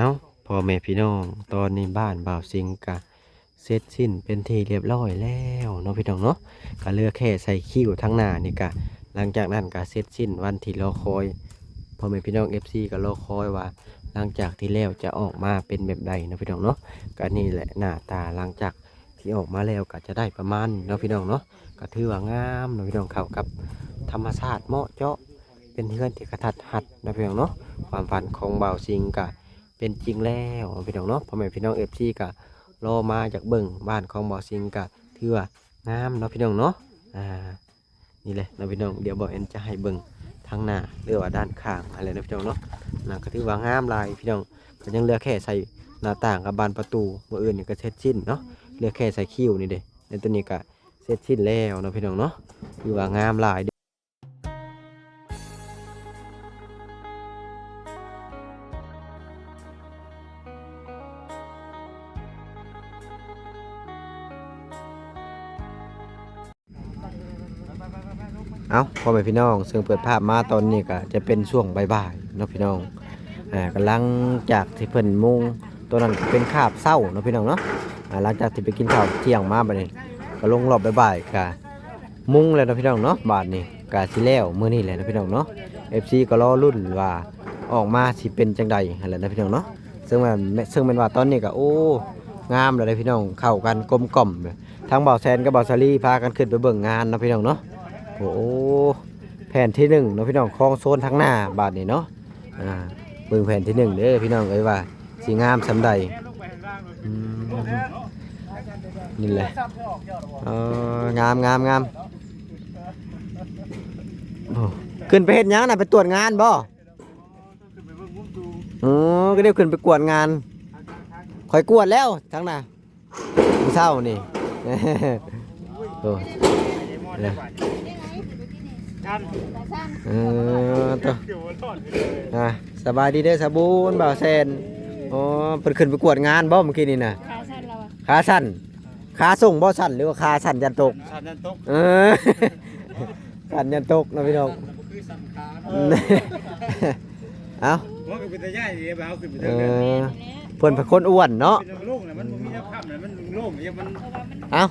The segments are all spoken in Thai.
เอาพ่อแม่พี่น้องตอนนี้บ้านบ่าวสิงกะเสร็จสิ้นเป็นที่เรียบร้อยแล้วเนาะพี่น้องเนาะก็เลือแค่ใส่คิ้วทั้งหน้านี่กะหลังจากนั้นก็เสร็จสิ้นวันที่รอคอยพ่อแม่พี่น้อง FC ก็รอคอยว่า หลังจากที่แล้วจะออกมาเป็นแบบใดเนาะพี่น้องเนาะก็นี่แหละหน้าตาหลังจากที่ออกมาแล้วก็จะได้ประมาณนี้เนาะพี่น้องเนาะก็ถือว่างามเนาะพี่น้องเข้ากับธรรมชาติเหมาะเจาะเป็นเฮือนที่กระทัดหัดเนาะพี่น้องเนาะความฝันของบ่าวสิงก็ เป็นจริงแล้วพี่น้องเนาะพ่อแม่พี่น้อง FC ก็รอมาจากเบิ่งบ้านของบ่าวสิงก็ถือว่างามเนาะพี่น้องเนาะอ่านี่แหละนะพี่น้องเดี๋ยวบอกเอ็นจะให้เบิ่งทางหน้าหรือว่าด้านข้างอะไรนะพี่น้องเนาะนะก็ถือว่างามลายพี่น้องก็ยังเหลือแค่ใส่หน้าต่างกับบานประตูเมื่ออื่นนี่ก็เสร็จสิ้นเนาะเหลือแค่ใส่คิ้วนี่เด้ในตัวนี้ก็เสร็จสิ้นแล้วเนาะพี่น้องเนาะถือว่างามลาย เอาพ่อแม่พี่น้อง ซึ่งเปิดภาพมาตอนนี้ก็จะเป็นช่วงบ่ายๆเนาะพี่น้องอ่ากำลังจากที่เพิ่นมุงตัวนั้นเป็นคาบเศร้าเนาะพี่น้องเนาะอ่าหลังจากที่ไปกินข้าวเที่ยงมาบัดนี้ก็ลงรอบบ่ายๆก็มุงแล้วเนาะพี่น้องเนาะบาดนี้ก็สิแล้วมื้อนี้แหละเนาะพี่น้องเนาะ FC ก็รอรุ่นว่าออกมาสิเป็นจังใดหั่นแหละนะพี่น้องเนาะซึ่งมันซึ่งแมันว่าตอนนี้ก็โอ้งามแล้วเลยพี่น้องเข้ากันกลมกล่อมทั้งเบาแซนกับเบาซารีพากันขึ้นไปเบิ่งงานนะพี่น้องเนาะ โอ้แผ่นที่หนึ่งเนาะพี่น้องคลองโซนทั้งหน้าบาดนี้เนาะอ่าเบิ่งแผ่นที่หนึ่งเด้อพี่น้องเอ้ยว่าสีงามสำใดอืมนี่แหละเอองามงามงามโอ้ขึ้นไปเฮ็ดหยังน่ะไปตรวจงานบ่อ๋อก็เดี๋ยวขึ้นไปกวดงานคอยกวดแล้วทั้งน่ะมื้อเช้านี่ โอ้เนี่ย เออตัวอะสบายดีเด้อสาบูนบ่าวแซนอ๋อเพิ่นขึ้นไปกวดงานบ่เมื่อกี้นี่น่ะขาสั้นเราอะขาสั่นขาส่งบ่สั่นหรือว่าขาสั่นยันตก สันนันตกเออสั่นยันตกนะพี่น้องคือสันขาเอ้าว่าก็เป็นตาย่ายดีแบบเอาขึ้นไปเอเทิงเดินอเพิ่นเป็นคนอ้วนเนาะ เป็นโล่งๆน่ะมันบ่มีน้ำค่ำน่ะมันโล่งๆอย่างมันเอ้า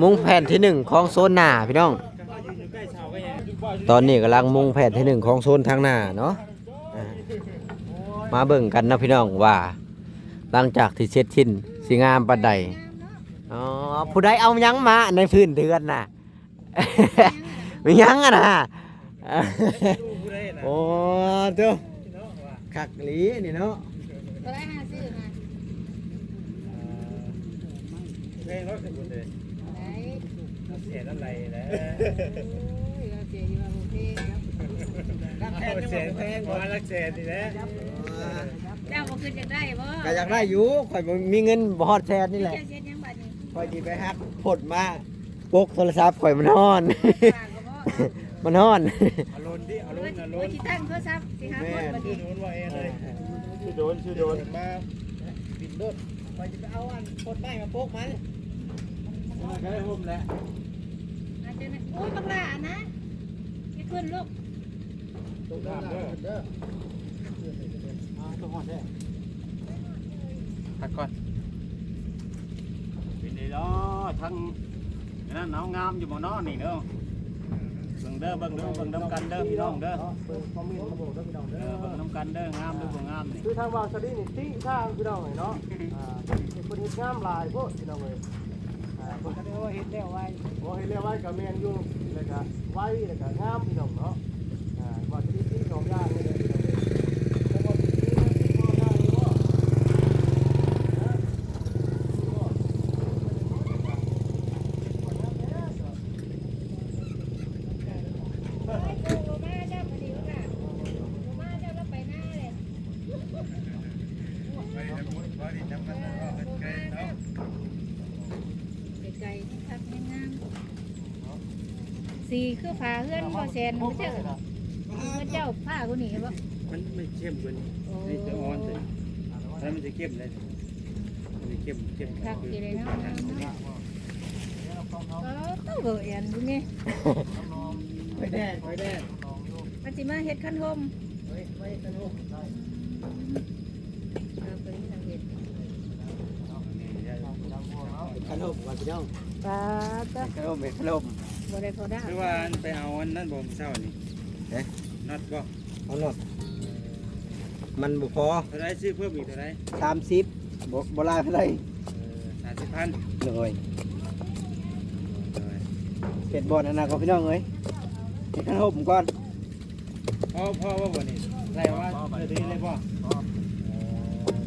มุงแผ่นที่หนึ่งของโซนหน้าพี่น้อง อยู่ใกล้ชาวก็ยัง ตอนนี้กำลังมุ่งแผ่นที่หนึ่งของโซนทางหน้าเนาะอ่ามาเบิ่งกันนะพี่น้องว่า หลังจากที่เสร็จสิ้นสิงามปานใดอ๋อผู้ใดเอาหยังมาในพื้นเดือนน่ะ มีหยังอะนะโอ้เจ้าคักอีหลีนี่เนาะ ตัวได้ห้าซื้อมาแพงรถขึ้นบเลยไหนเสียน้ำไหลแล้ว โอ้ ยเราเสียอยู่ว่าโอเคครับเอาเสียแพงกว่าลักเสียนี่แหละเจ้าบ่ขึ้นจะได้บ่ก็อยากได้อยู่ข่อยบ่มีเงินบ่ฮอดแสนนี่แหละเจ้าเสียยังบัดนี้ข่อยสิไปฮักผดมาปกโทรศัพท์ข่อยมันฮ้อน ฝากก็บ่มันฮ้อนเอาลนดิเอาลว่านเอาลว่านสิตั้งโทรศัพท์สิหาคนบัดชื่อนี้ โดนว่าเองเลยชื่อโดนชื่อโดนมาปิดรถข่อยจะไปเอาอันผดไม้มาปกมันก็ได้ห่มแล้ว อาจจะนะโอ้ยบักหลานะ อย่ขึ้นลูกตรงข้ามเด้อเด้อเอาตัวหอดแท้พักก่อนเป็นไงเนาะทั้งนั่นเนาวงามอยู่บ่เนาะนี่เด้อเบิ่งเด้อเบิ่งเด้อเบิ่งน้ำกันเด้อพี่น้องเด้อเปิดคอมเมนต์มาบอกเด้อพี่น้องเด้อเบิ่งน้ำกันเด้องามหรือบ่งามนี่คือทางวาซาดีนี่ติ้งทางพี่น้องเนาะอ่าเพิ่นเฮ็ดงามหลายโพดพี่น้องเอ้ยอ่าเพิ่นก็ได้ว่าเฮ็ดแล้วไว้บ่เฮ็ดแล้วไว้ก็แม่นอยู่ แล้วก็ไว้แล้วก็งามพี่น้องเนาะอ่าว่าซาดีที่สองอย่างนี่เลยพี่น้องเอ้ย สีคือฟ้าเพื่อนบ่แซนเจ้าเพื่อนเจ้าผ้ากูหนี่บ่มันไม่เข้มเกินนี่จะอ่อนเลยแล้วมันจะเข้มเลยมันเข้มเข้มคักสิเนะออต้องเบื่อแอนดูนี่ไปแดดไปแดดมันสิมาเฮ็ดขั้นโฮมไปไปขั้นโฮมได้เอาไปทางเฮ็ดขั้นโฮมก่อนพี่น้องปลาจ้ะขั้นโฮมเป็นขั้นโฮม บ่ได้พอได้คือว่าอันไปเอาอันนั้นบ่มอเช้านี่เอ๊ะนัดบ่เอาหนดมันบ่พอเท่าไรซื้อเพิ่มอีกเท่าไรสามสิบบ่บ่หลายเท่าไหร่สามสิบพันเลยเป็ดบอลอันนั้นก็พี่น้องเอ้ยให้ขนมก่อนพ่อพ่อว่าบ่นี่ไรว่าเดี๋ยวนี้เลยบ่ตัวนี้ก็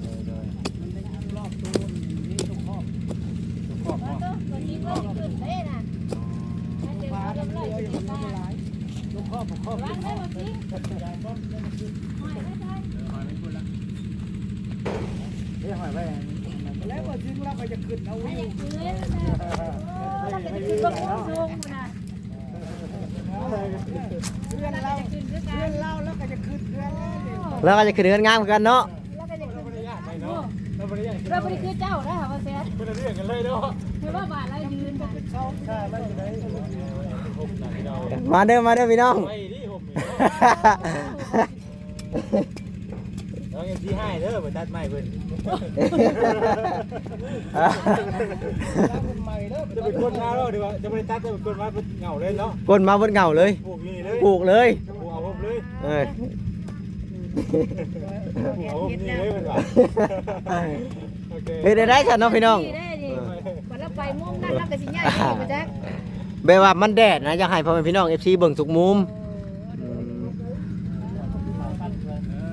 สิขึ้นได้น่ะมันเดี๋ยวเราจะเลยสิปลาลูกครอบครอบวางได้บ่สิ หอยได้ได้เฮ้ยหอยไปแล้วบ่ถึงเราก็จะขึ้นเอาให้อย่างคืนเราก็จะขึ้นบ่คุ้มสูงพุ่นะเพื่อนเราเราก็จะขึ้นกัเพื่อนเราแล้วก็จะขึ้นเพื่อนแล้วแล้วก็จะขึ้นเรือนงามกันเนาะเราก็จะขึ้นบ่ได้เนาะเราบ่ได้เราไม่ได้คือเจ้าได้ค่ะว่าแซ่บ่ได้เรื่องกันเลยเนาะคือว่าบาทเรยืนแล้วอยู่ไหนผมน่ะพี่น้อง มาเด้อมาเด้อพี่น้องไปดิผมนี่น้องยังสิให้เด้อบ่ตัดไม้เพิ่นจะเป็นคนมาแล้วดีกว่าจะไม่ได้ตัดจะเป็นคนมาเป็นเหงาเลยเนาะก้นมาบนเงาเลยปลูกอยู่นี่เลยปลูกเลยปลูกเอาผมเลยเอ้ยปลูกเอาผมนี่เลยเป็นว่าโอเคเฮ็ดได้ได้จ้ะเนาะพี่น้อง ได้ดิวันละไปมุมนั่นเราก็สิย้ายไปบ่จัก แบบว่ามันแดดนะอยากให้พ่อแม่พี่น้อง FC เบิ่งทุกมุม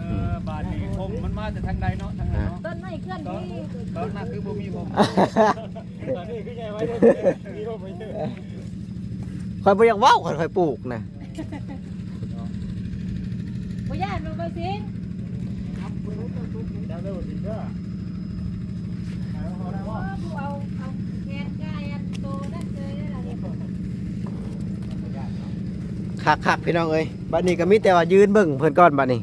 เออบาดนี้ผมมันมาแต่ทางใดเนาะทางไหนเนาะต้นไม้เคลื่อนที่ตอนนั้นคือบ่มีผมตอนนี้คือไงไว้ได้มีผมไปเยอะค่อยบ่อยากเว้าค่อยค่อยปลูกนะบ่ย่านมันบ่สิจำได้หมดจริงเด้อเอาเอาเอาแขนกายอันโตนั่นเลยนั่นล่ะนี่ คักๆพี่น้องเอ้ยบัดนี้ก็มีแต่ว่ายืนเบิ่งเพิ่นก่อนบัดนี้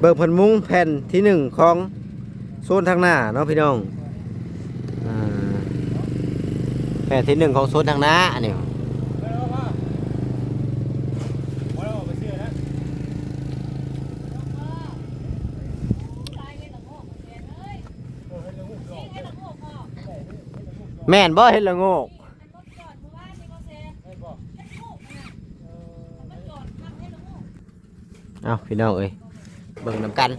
เบิ่งเพิ่นมุ้งแผ่นที่หนึ่งของโซนทางหน้าเนาะพี่น้องอแผ่นที่หนึ่งของโซนทางหน้าอันนี้แล้วว่าว่าเราไปเชื่อนะตายแม่นบ่เฮ็ดละโงก อันรถจอดบ่ว่านี่บ่แซ่ ไม่บอก ให้ละโงกน่ะมันจอดทำให้ละโงก เอาพี่น้องเอ้ยเบิ่งนํกัน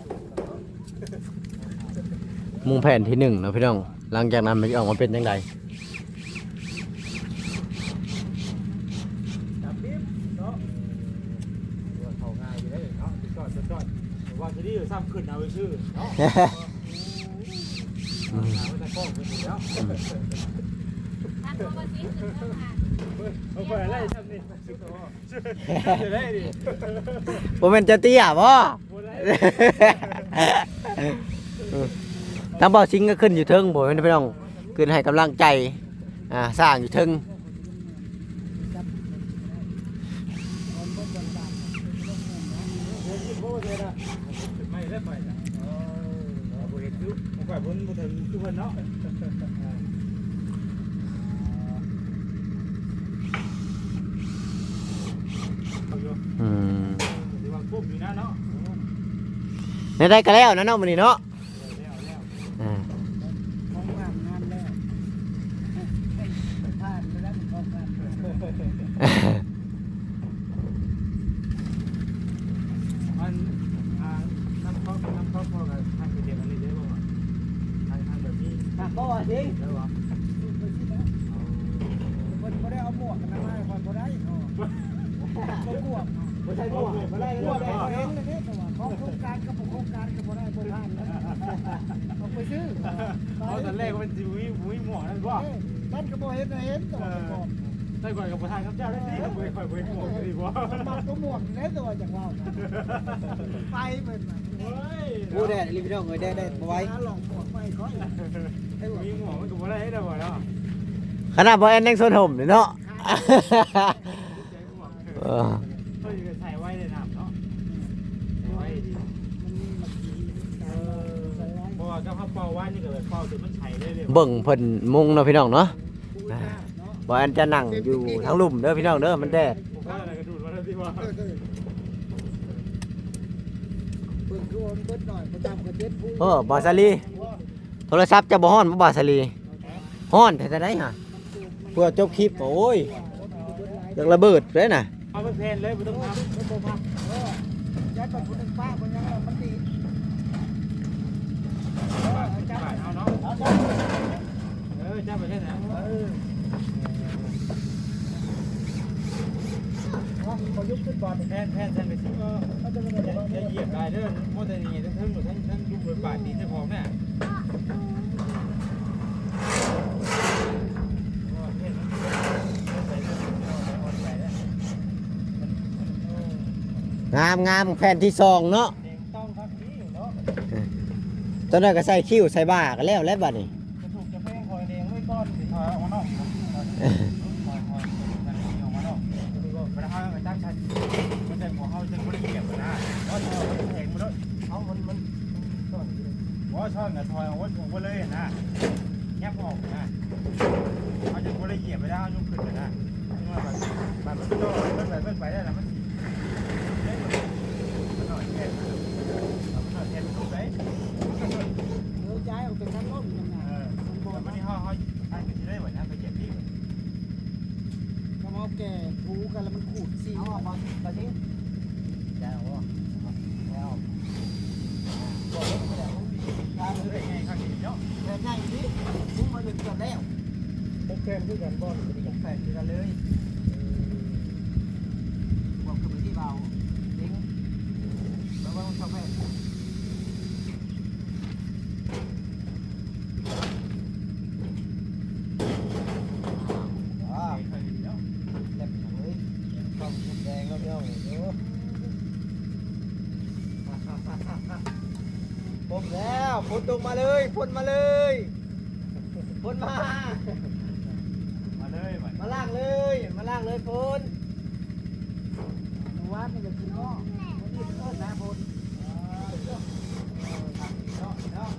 มุงแผ่นที่หนึ่งเนาะพี่น้อง หลังจากนั้นมันจะออกมาเป็นยังไงจับปิ๊บเนาะว่าเขาง่ายอยู่ได้เนาะจอดจอดว่าจะดีซ้ำขึ้นเอาไปชื่อเนาะอืมหาว่าจะฟ้องคนอื่นแล้ว ท่านบ่ว่าสิขึ้นเข้ามเอาไปไล่ทำนี่จะได้ดิบ่แม่นจะเตี้ยบ่ทางบ่อชิงก็ขึ้นอยู่เทิงบ่แม่นพี่น้องขึ้นให้กำลังใจอ่าสร้างอยู่เทิงไม่ได้ไปจ้ะเออบ่เห็นคือบ่ค่อยพ้นบ่ถึงคือเพิ่นเนาะ อืม สิว่าปุ๊บอยู่ นะเนาะในได้ก็แล้วนะเนาะมื้อนี้เนาะอ่า ของงานงานแล้วผ่านไปแล้วของงานอันอ่าน้ำข้าวน้ำข้าวพอกับทางเดียวกันนี่ได้บ่วะทางทางแบบนี้ หักบ่ว่าสิ ได้บ่เพิ่นบ่ได้เอาหมวกกันมาให้คนบ่ได้เนาะบ่กลัว บ่ใช่บ่บ่ได้ กลัวบ่เห็นเลยเด้แต่ว่าของโครงการกับโครงการก็บ่ได้บ่ผ่านนะเอาไปซื้อเอา ตอนแรกมันสิมีมีหมวกนั่นบ่มันก็บ่เห็นน่ะเห็นแต่ว่าบ่ใส่ก่อนกับประธานครับเจ้าได้สิครับบ่ค่อยบ่หมวกดีบ่มันมักตัวหมวกนี่ตัวอย่างว่าไปเป็นน่ะเฮ้ยผู้แดดรีพี่น้องเอ้ยได้ได้บ่ไหว้หาลองหมวกไปค่อยให้มีหมวกมันก็บ่ได้ให้ได้บ่เนาะขนาดบ่แอนยังสนห่มเลยเนาะเออเฮ้ยใส่ไว้ในน้ำเนาะใส่ไว้ดี มันมีมักสี เออเพราะ ว่าก็เขาเป่าไว้นี่ก็แบบเป่าจนมันไฉได้เลยเบิ่งเพิ่นมุงเนาะพี่น้องเนาะปูหน้าเนาะบ่แอนจะนั่งอยู่ทั้งลุ่มเด้อพี่น้องเด้อมันแดดผมว่าอะไรก็ดูดมาแล้วสิว่าเออเออเบิ่งคือว่ามันเบิดหน่อยประจำก็เจ็ดผู้เออบ่ซาลีโทรศัพท์จะบ่ฮ้อนบ่บ่ซาลีเฮ้อนแต่จะได้ฮะเพื่อจบคลิปโอ้ยอยากระเบิดเลยน่ะเอาไปเพลนเลยไม่ต้องทำไม่โบพักเออยัดไปคนหนึ่งป้าคนยังมันตี จ้าเอาเนาะเออจ้าไปเช่ไหนเออเขายุบขึ้นบอลแพนแพนแพนไปสิเขาจะเหยียบได้เด้อโมเดลนี่ทั้งทั้งหมดทั้งทั้งลูกบนบาทดีเจ้าของเนี่ยงามงามแผ่นที่สองเนาะ ต้องพักนี้เนาะ ตอนนั้นก็ใส่คิ้วใส่บ่ากันแล้วแล้วบัดนี้จะถูกจะเพ่งคอยเลี้ยงไว้ก้อนสิถอยออกมานออยถอยถอยออกมานอกไปทำให้ตั้งชันมันจะหัวเขาจะไม่ได้เหยียบนะเพราะเขาแข็งมาด้วยเอามันมันก้อนเพราะช่อนกับถอยออกว่าถูกไปเลยนะแยบออกนะเขาจะไม่ได้เหยียบไปได้เขายกขึ้นนะแบบแบบมันโดนมันแบบมันไปได้แล้วมันหน่อยแค่มันหน่อยแค่มันถูกไหม เนื้อใจเอาเป็นทั้งรถยังไงเออมันบอแต่กวันนี้เขาเขาอันนี้ได้เหมือนนะไปเหยียบที่กระมอแก่ถูกันแล้วมันขูดสีเอาออกมาตอนนี้แล้วว่าแล้วบอกเลยแต่มันทางเฮ้ยไงข้างนี้เนาะแต่ง่ายดิพุ่งมาถึงก่อนแล้วเป็นแฟนด้วยกันบอลเป็นแฟนด้วยกันเลยบอกกับไปที่เบาเด้งแล้วว่าชอบแม่อ่า ข้างนี้เนาะ เล็บหนังเลยต้องแดงแล้วเดี๋ยวเออผมแล้วพ้น ตรงมาเลยพ้นมาเลยพ้นมา มาเลยมันมาล่างเลย มาล่างเลยพ้นหนูว่ามันจะกินง้อมันนี่เอิ้นนะพ้นเนาะเนาะ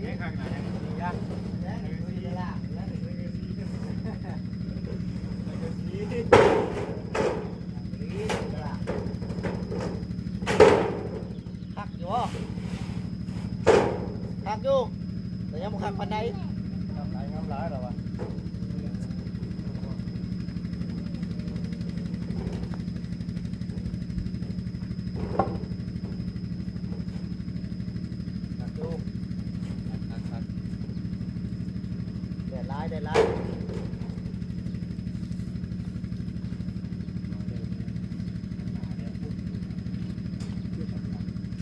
ไอ้ข้างไหนยังมียาก แล้วหนูจะล่างแล้วหนูจะซี คักอยู่บ่คักอยู่ แต่ยังบ่คักปานใด ทำไรทำร้ายหรอวะ คักอยู่แดดร้ายแดดร้าย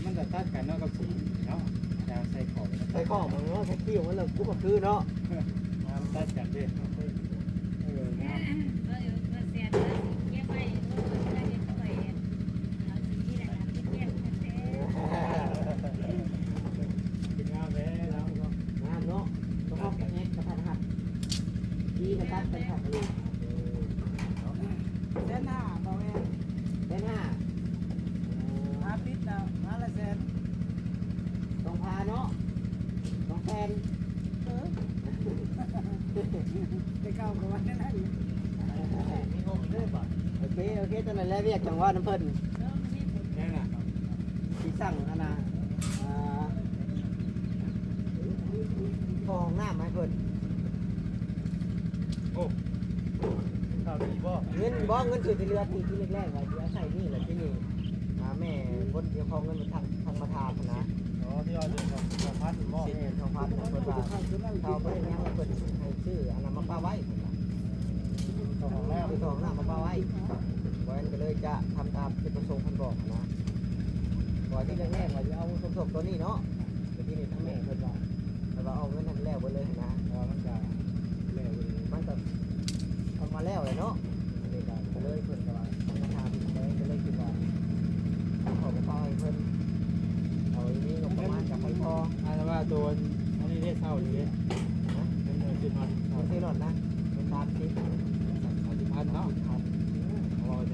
มันจะตัดกันเนาะกับสีเนาะจะใส่ของ ใส่ข้อ ที่ของมันแล้วกูก็คือเนาะ น้ำตัดกันด้วยเออน้ำ เออเออแซ่บเลยเก็บไว้เออได้เก็บไว้เอาสิที่ไหนล่ะเก็บไว้แท้ กินน้ำแล้วแล้วก็ งามเนาะต้องเอาแง่กระทัดหัดดีกระทัดเป็นหัดเลยแสนห้าเบาแอนแสนห้าห้าปิดแล้วห้าละแสนต้องพาเนาะต้องแฟนเออไปเก้ากับวันนั้น มีงงด้วยป่ะ โอเค โอเคตอนนั้นแหล้ วเรียกจังหวัดน้ำเพิ่นเออมันมีผลแน่น่ะที่สั่งอันน่ะอ่าพอห้องน้ำให้เพิ่นข้าวดีบ่เงินบ่เงินถือที่เรือที่ที่แรกๆไว้ที่เอาใส่นี่แหละที่นี่อ่าแม่คนเดียวพอเงินมาทางทางมาทาพนนะอ๋อที่เราเรื่องของพัดบ่สินทองพันนะเพิ่นว่าเขาไปยังเพิ่นให้ชื่ออันนั้นมาป้าไว้เพิ่นว่าของแล้วคือทองน้ำมาป้าไว้ ไว้ก็เลยจะทำตามจุดประสงค์เพิ่นบอกนะว่าที่แรกๆว่าจะเอาสมทบตัวนี้เนาะแต่ที่นี่ทั้งแม่เพิ่นว่าแต่ว่าเอาเงินทำแล้วไปเลยนะอ๋อมันจะเร็วเลยมันก็ทำมาแล้วเลยเนาะเลยก็เลยเพิ่นก็ว่าทำมาทำเลยก็เลยคิดว่าขอไปต่อให้เพิ่นเอาอันนี้ก็ประมาณจะไปพออันว่าตัวอันนี้ได้เท่าอยู่เลยนะเป็นเงินจุดมันเอาที่รถนะเป็นตามที่สามสิบพันเนาะครับ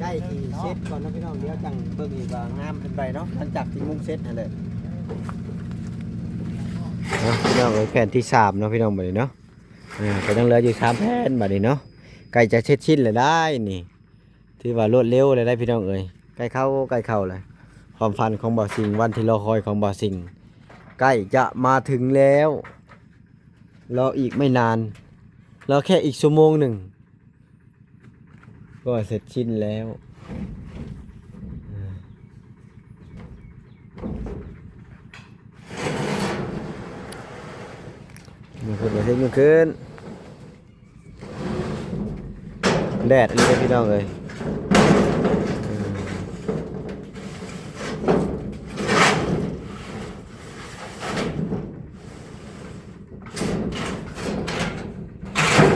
เอาได้โอเคโอเคแล้วบอกเขาตาไล่จะน้อยบางก้อนลงมาฝุ่นจังไล่ก็เลยยังเงินบ่พอนาะแม่นเดี๋ยวเพิ่นได้ที่เซตก่อนนะพี่น้องเดี๋ยวจังเบิ่งอีกว่างามเป็นไปเนาะหลังจากที่มุงเซตนั่นแหละเนาะพี่น้องเอ้ยแผ่นที่สามเนาะพี่น้องบัดนี้เนาะอ่าก็ต้องเหลืออยู่สามแผ่นบัดนี้เนาะใกล้จะเสร็จชิ้นเลยได้นี่ถือว่ารวดเร็วเลยได้พี่น้องเอ้ยใกล้เข้าใกล้เข้าเลยความฝันของบ่าวสิงวันที่รอคอยของบ่าวสิงใกล้จะมาถึงแล้วรออีกไม่นานรอแค่อีกชั่วโมงหนึ่ง ก็เสร็จชิ้นแล้วอ่ามันขึ้นมาเซ็มันขึ้น แดดเลยพี่น้องเอ้ย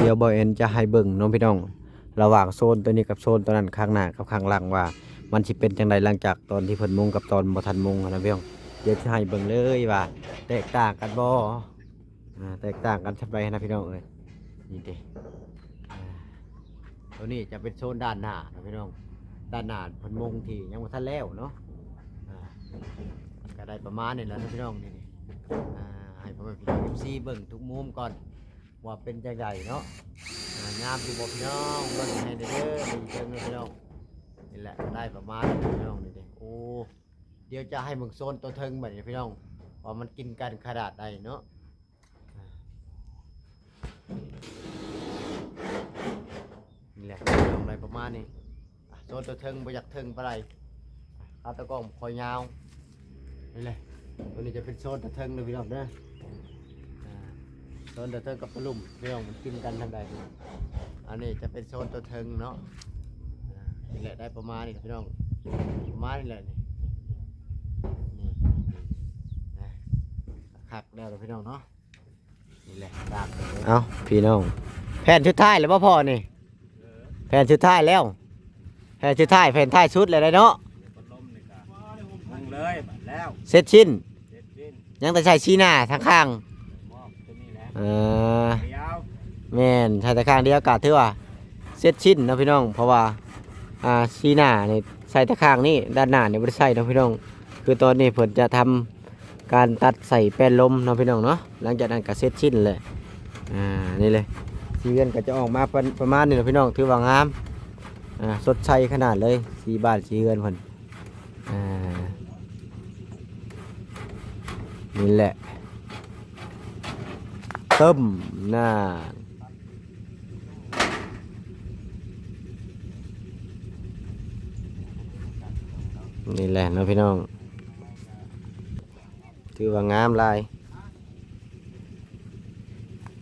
เดี๋ยวบอยเอ็นจะให้เบิ่งน้องพี่น้อง ระหว่างโซนตัวนี้กับโซนตัวนั้นข้างหน้ากับข้างหลังว่า มันสิเป็นจังไดหลังจากตอนที่เพิ่นมุงกับตอนบ่ทันมุงนะพี่น้องเดี๋ยวจะให้เบิ่งเลยว่า แตกต่างกันบ่อ่าแตกต่างกันสัไปนะพี่น้องเอ้ยนี่เด้ตัวนี้จะเป็นโซนด้านหน้านะพี่น้องด้านหน้าเพิ่นมุงที่ยังบ่ทันแล้วเนาะอ่าก็ได้ประมาณนี้แหล้วนะพี่น้องนี่นี่อ่าให้พ่อแม่พี่น้อง FC เบิ่งทุกมุมก่อน ว่าเป็นจังไดเนาะงามอยู่บ่พี่น้องเบิ่งให้เด้อเด้อดีจังเลยพี่น้องนี่แหละได้ประมาณนี้พี่น้องนี่เด้โอ้เดี๋ยวจะให้มึงโซนตัวเทิงบัดนี้พี่น้องว่ามันกินกันขนาดใดเนาะอ่านี่แหละพี่น้องได้ประมาณนี้โซนตัวเทิงบ่อยากเทิงปานใดอะขาตะกล้องคอยยาวนี่แหละตัวนี้จะเป็นโซนตัวเทิงเลยพี่น้องเด้ออ่า โซนตัวเทิงกับปลาลุ่มพี่น้องมันกินกันทางใดอันนี้จะเป็นโซนตัวเทิงเนาะอ่านี่แหละได้ประมาณนี้พี่น้องประมาณนี้แหละนี่นี่นะคักแล้วพี่น้องเนาะนี่แหละตากเอาพี่น้องแผ่นชุดท้ายแล้วพ่อพ่อนี่แผ่นชุดท้ายแล้วแผ่นชุดท้ายแผ่นท้ายชุดเลยได้เนาะพัดลมนี่ก็มุงเลยบัดแล้วเสร็จชิ้นเสร็จสิ้นยังแต่ใช้ชี้หน้าทางข้าง เออแม่นใช้แต่ข้างเดียวกะถือว่าเสร็จชิ้นเนาะพี่น้อง เพราะว่าอ่าซีหน้านี่ใส่แต่ข้างนี่ด้านหน้านี่บ่ได้ใส่เนาะพี่น้อง คือตอนนี้เพิ่นจะทำการตัดใส่แป้นลมเนาะพี่น้องเนาะหลังจากนั้นก็เสร็จชิ้นเลยอ่านี่เลยสีเงินก็จะออกมาประประมาณนี้เนาะพี่น้องถือว่างามอ่าสดใสขนาดเลยสีบ้านสีเงินเพิ่นอ่านี่แหละ ต้มหน้านี่แหละนะพี่น้อง ถือว่างามลาย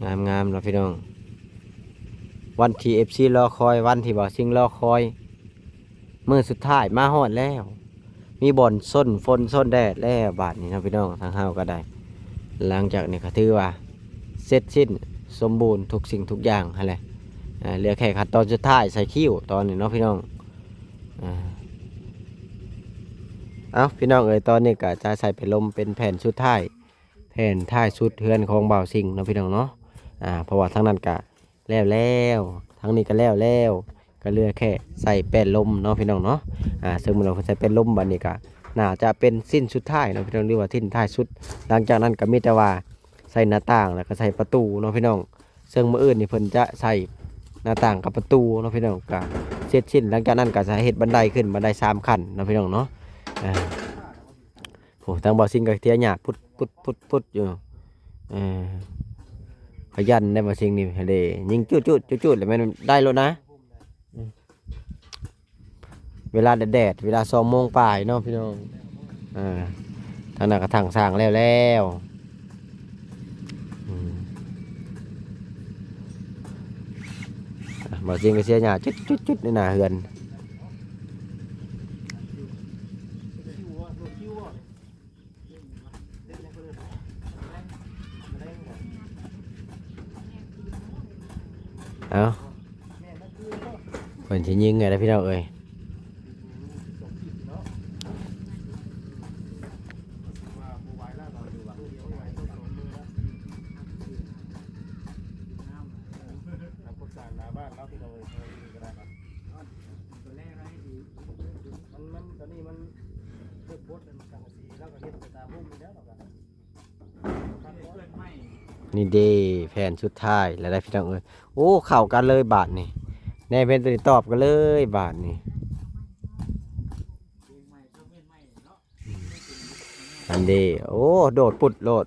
งามงามนะพี่น้อง วันที่เอฟซีรอคอย วันที่บ่าวซิงรอคอยเมื่อสุดท้ายมาฮอดแล้ว มีบ่อนส้นฝนส้นแดดแล้วบาทนี้นะพี่น้องทางเฮาก็ได้ หลังจากนี้ก็ถือว่า ร็จสิ้นสมบูรณ์ทุกสิ่งทุกอย่างหั่นแหละอ่าเหลือแค่ขั้นตอนสุดท้ายใส่คิ้วตอนนี้เนาะพี่น้องเอาพี่น้องเอ๋ยตอนนี้ก็จะใส่เป็นลมเป็นแผ่นชุดท้ายแผ่นท้ายชุดเฮือนของเบาวสิงเนาะพี่น้องเนาะอ่าเพราะว่าทั้งนั้นก็แล้วแล้วทั้งนี้ก็แล้วแล้วก็เหลือแค่ใส่แป้นลมเนาะพี่น้องเนาะอ่าซึ่งมื่อเราใส่แป้นลมบัดนี้ก็น่าจะเป็นสิ้นชุดท้ายเนาะพี่น้องหรือว่าทิ้นท้ายชุด หลังจากนั้นก็มีแต่ว่า ใส่หน้าต่างแล้วก็ใส่ประตูเนาะพี่น้องซึ่งมื้ออื่นนี่เพิ่นจะใส่หน้าต่างกับประตูเนาะพี่น้องก็เสร็จสิ้นหลังจากนั้นก็จะเฮ็ดบันไดขึ้นบันไดสามขั้นเนาะพี่น้องเนาะอ่าโอ้ทางบ่อซิงกับเทียหยาดพุดพุดพุดพุดอยู่เออขยันได้บ่อซิงนี่เดยิงจุดจุดจุดจุดเลยแม่นได้แล้วนะเวลาแดดเวลาสองโมงป่ายเนาะพี่น้องอ่าทางนั้นก็ทางสร้างแล้วแล้วอืม อะบ่อซิงกับเสียหยาดจุดจุดจุ นี่เดแผ่นสุดท้ายแล้วได้พี่น้องเอ้ยโอ้เข้ากันเลยบาทนี่แน่เป็นตัวตอบกันเลยบาทนี่อันเดโอ้โดดปุดโลด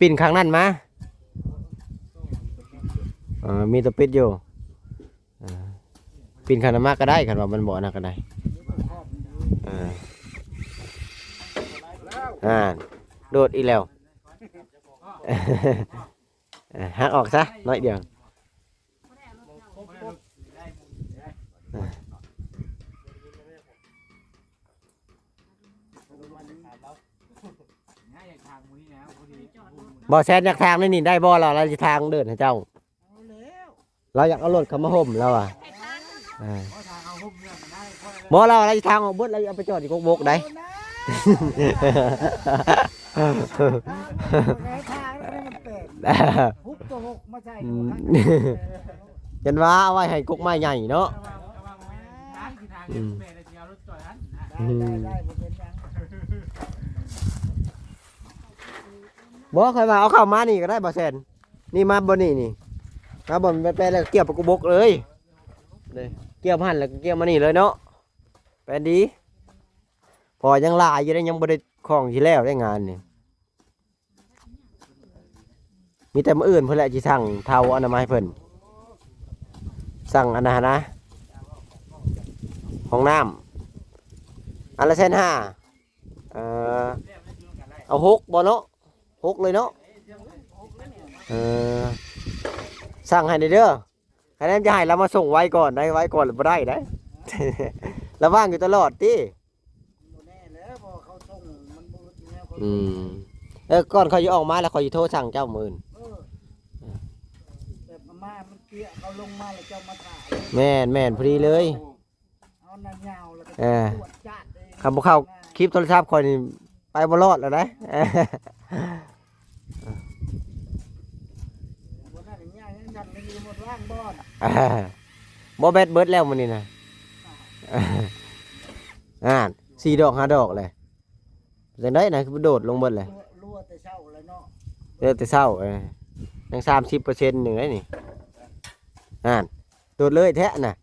ปิ่นข้างนั้นมาเออมีตัวปิดอยู่ปิ่นข้างนั้นมาก็ได้คันว่ามันบ่อนนะก็ได้อ่า อ่าโดดอีกแล้วเอ่อหักออกซะน้อยเดียวบ่แซนอยากทางนี่นี่ได้บ่เราเราจะทางเดินให้เจ้า เราอยากเอารถเขามาห่มแล้วอะอ่าบ่เราเราจะทางออกเบิดเราเอาไปจอดที่กกบกได้ ทางแล้วมันเป็ดฮุบตัวหกมาใส่อืมยันว่าเอาไว้ให้กุกไม้ใหญ่เนาะอืมอืมได้บ่เป็นหยังบ่ใครมาเอาเข้ามานี่ก็ได้บ่แซนนี่มาบ่นี่นี่มาบ่มันไปแล้วก็เกี่ยวปะกุบกเลยเลยเกี่ยวพันแล้วก็เกี่ยวมานี่เลยเนาะแปลนดี พอยังลายอยู่ได้ยังบ่ได้ของที่แล้วได้งานนี่มีแต่มืออื่นเพิ่นแหละสิสั่งเทาอนนั้นมาให้เพิ่นสั่งอันนั้นนะห้องน้ำอันละแสนห้าเอ่อเอาหกบ่เนาะหกเลยเนาะเออสั่งให้ได้เด้อคะแนนจะให้เรามาส่งไว้ก่อนได้ไว้ก่อนหรือบ่ได้ได้เราว่างอยู่ตลอดติ บ่แน่แล้วพอเขาส่งมันบ่แนวเขา อืมเออก่อนเขาจะออกมาแล้วเขาจะโทรสั่งเจ้ามื่นเออแบบมามันเกี้ยเขาลงมาแล้วเจ้ามาถ่ายแม่นแม่นพอดีเลย เอานั่นยาวแล้วก็เออ ตรวจจัดเองคำบอกเข้าคลิปโทรศัพท์คอยนี่ไปบ่รอดแล้วนะเออบ่นั่นอย่างนี้นั่นไม่มีหมดร่างบ่อนบ่แบดเบิดแล้วมันนี่นะอ่านสี่ดอกห้าดอกเลย จังได้นะคือโดดลงเบิดเลยรั่วแต่เช้าเลยเนาะเดี๋ยวแต่เศร้าเออยังสามสิบเปอร์เซ็นต์หนึ่งได้นี่อ่านโดดเลยแท้น่ะ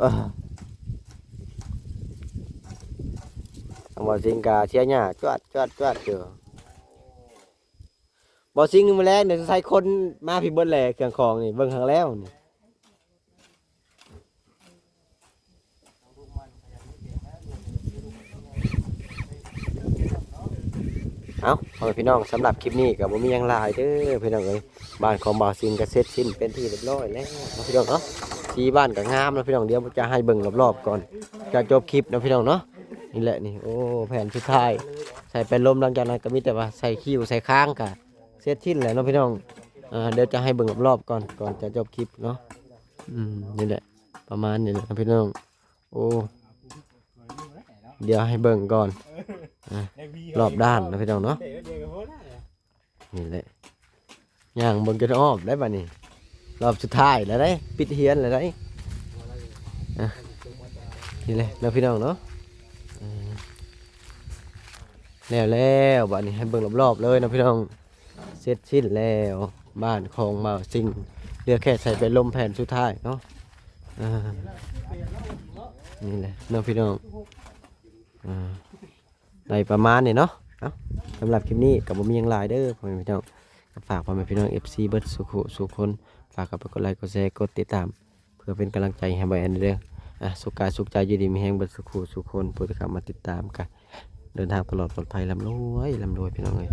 เออเอาบ่สิงกาเชียหญ้าจวดจวดจวดเจอบ่สิงมาแล้วเนี่ยใส่คนมาพี่เบิ้ลแหล่เครื่องของนี่เบิ่งครั้งแล้วนี่ เอาพ่อแม่พี่น้องสำหรับคลิปนี้ก็บ่มีหยังลายเด้อพี่น้องเอ้ยบ้านของบ่าวสิงก็เสร็จสิ้นเป็นที่เรียบร้อยแล้วเนาะพี่น้องเนาะสีบ้านก็งามเนาะพี่น้องเดี๋ยวจะให้เบิ่งรอบๆก่อนจะจบคลิปเนาะพี่น้องเนาะนี่แหละนี่โอ้แผ่นสุดท้ายใส่เป็นลมหลังจากนั้นก็มีแต่ว่าใส่คิ้วใส่ค้างกะเสร็จทิ้นและเนาะพี่น้องอ่าเดี๋ยวจะให้เบิ่งรอบๆก่อนก่อนจะจบคลิปเนาะอืมนี่แหละประมาณนี้แหละนะพี่น้องโอ้เดี๋ยวให้เบิ่งก่อน รอบด้านนะพี่น้องเนาะนี่แหละย่างเบิ่งจนอ้อมได้ป่ะนี่รอบสุดท้ายแล้วได้ปิดเฮียนแล้วได้นี่แหละนะพี่น้องเนาะแล้วแล้วบ้านนี้ให้เบิ่งรอบๆเลยนะพี่น้องเสร็จสิ้นแล้วบ้านของมาสิ่งเหลือแค่ใส่เป็นลมแผ่นสุดท้ายเนาะนี่แหละน้องพี่น้องอ่า ได้ประมาณนี้เนาะเนาะสำหรับคลิปนี้กับผมมียังหลายเด้อพ่อแม่พี่น้องก็ฝากพ่อแม่พี่น้อง FC เบิร์ดสุขุสุขคนฝากกับไปกดไลค์กดแชร์กดติดตาม เพื่อเป็นกำลังใจให้บอยอันเด้ออะสุขกายสุขใจยู่ดีมีแห้งเบิร์ดสุขุสุขคนโปรดติดตามมาติดตามกันเดินทางตลอดปลอดภัยลำรวยลำรวยพี่น้องเลย